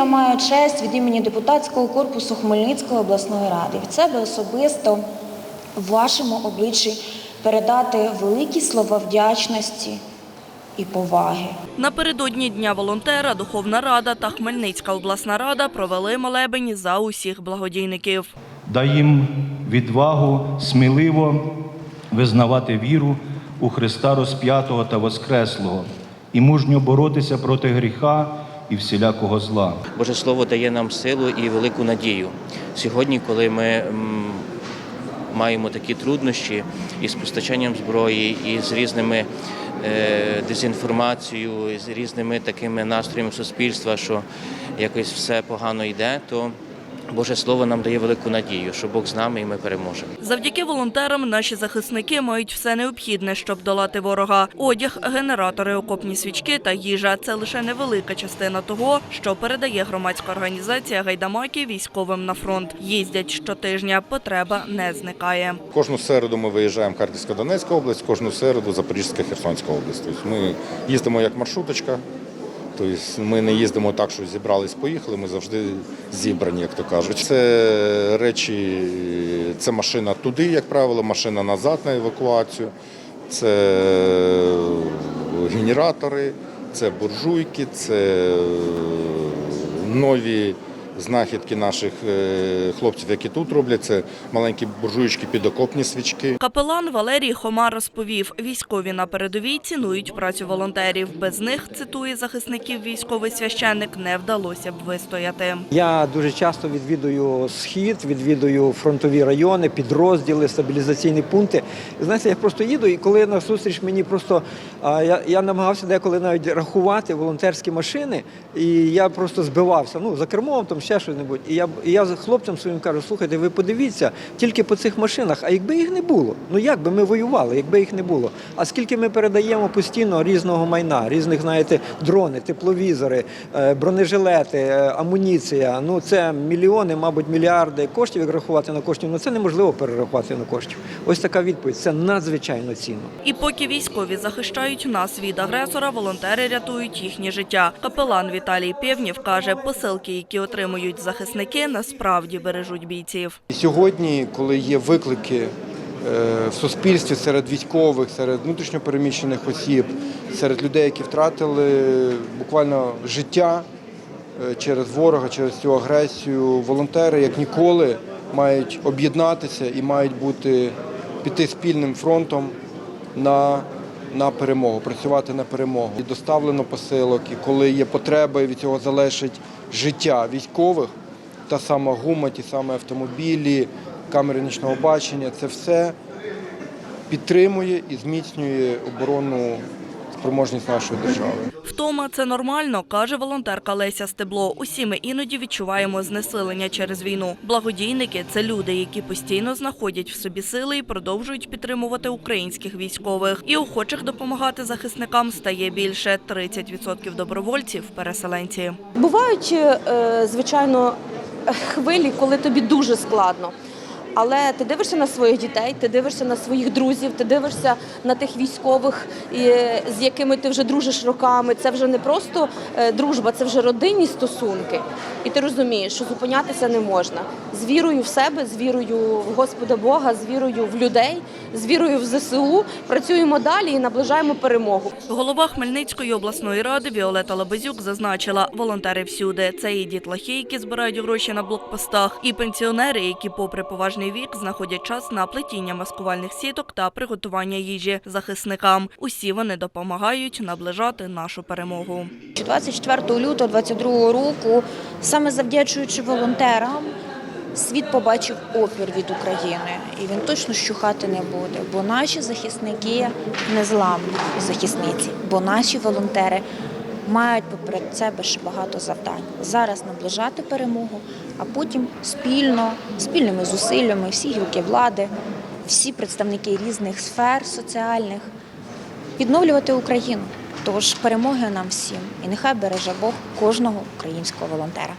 я маю честь від імені депутатського корпусу Хмельницької обласної ради від себе особисто в вашому обличчі передати великі слова вдячності і поваги. Напередодні Дня волонтера Духовна Рада та Хмельницька обласна рада провели молебень за усіх благодійників. Дай їм відвагу сміливо визнавати віру у Христа розп'ятого та Воскреслого і мужньо боротися проти гріха і всілякого зла. Боже Слово дає нам силу і велику надію. Сьогодні, коли ми маємо такі труднощі із постачанням зброї, і з різними е, дезінформацією, з різними такими настроями суспільства, що якось все погано йде, то Боже Слово нам дає велику надію, що Бог з нами і ми переможемо. Завдяки волонтерам наші захисники мають все необхідне, щоб долати ворога. Одяг, генератори, окопні свічки та їжа це лише невелика частина того, що передає громадська організація Гайдамаки військовим на фронт. Їздять щотижня. Потреба не зникає. Кожну середу ми виїжджаємо в Харківська Донецька область, кожну середу Запорізька Херсонська область. Тобто ми їздимо як маршруточка. Тобто ми не їздимо так, що зібрались, поїхали. Ми завжди зібрані, як то кажуть. Це речі, це машина туди, як правило, машина назад на евакуацію. Це генератори, це буржуйки, це нові знахідки наших е, хлопців, які тут роблять. Це маленькі буржуйки підокопні свічки. Капелан Валерій Хома розповів, військові на передовій цінують працю волонтерів. Без них, цитує захисників військовий священник, не вдалося б вистояти. Я дуже часто відвідую схід, відвідую фронтові райони, підрозділи, стабілізаційні пункти. Знаєте, я просто їду, і коли на зустріч мені просто я, я намагався деколи навіть рахувати волонтерські машини, і я просто збивався. Ну за кермом там ще щось небудь. І я і я з хлопцям своїм кажу, слухайте, ви подивіться тільки по цих машинах. А якби їх не було, ну як би ми воювали, якби їх не було. А скільки ми передаємо постійно різного майна, різних, знаєте, дрони, тепловізори, е, бронежилети, е, амуніція. Ну це мільйони, мабуть, мільярди коштів. Як рахувати на коштів, ну це неможливо перерахувати на коштів. Ось така відповідь. Це надзвичайно цінно. І поки військові захищають нас від агресора, волонтери рятують їхнє життя. Капелан Віталій Пєвнів каже, посилки, які отримують захисники, насправді бережуть бійців. Сьогодні, коли є виклики е, в суспільстві серед військових, серед внутрішньопереміщених осіб, серед людей, які втратили буквально життя е, через ворога, через цю агресію, волонтери як ніколи мають об'єднатися і мають бути піти спільним фронтом на, на перемогу, працювати на перемогу. І доставлено посилок, і коли є потреба, і від цього залежить життя військових, та сама гума, ті самі автомобілі, камери нічного бачення, це все підтримує і зміцнює оборонну спроможність нашої держави. Втома – це нормально, каже волонтерка Леся Стебло. Усі ми іноді відчуваємо знесилення через війну. Благодійники – це люди, які постійно знаходять в собі сили і продовжують підтримувати українських військових. І охочих допомагати захисникам стає більше. 30% добровольців – переселенці. Бувають, е, звичайно, хвилі, коли тобі дуже складно. Але ти дивишся на своїх дітей, ти дивишся на своїх друзів, ти дивишся на тих військових, з якими ти вже дружиш роками. Це вже не просто е, дружба, це вже родинні стосунки. І ти розумієш, що зупинятися не можна. З вірою в себе, з вірою в Господа Бога, з вірою в людей, з вірою в ЗСУ працюємо далі і наближаємо перемогу. Голова Хмельницької обласної ради Віолета Лабазюк зазначила, волонтери всюди. Це і дітлахи, які збирають гроші на блокпостах, і пенсіонери, які попри поважний вік знаходять час на плетіння маскувальних сіток та приготування їжі захисникам. Усі вони допомагають наближати нашу перемогу. 24 лютого 22 року, саме завдячуючи волонтерам, світ побачив опір від України, і він точно щухати не буде, бо наші захисники незламні захисниці, бо наші волонтери мають поперед себе ще багато завдань. Зараз наближати перемогу, а потім спільно, спільними зусиллями всі гілки влади, всі представники різних сфер соціальних відновлювати Україну. Тож перемоги нам всім, і нехай береже Бог кожного українського волонтера.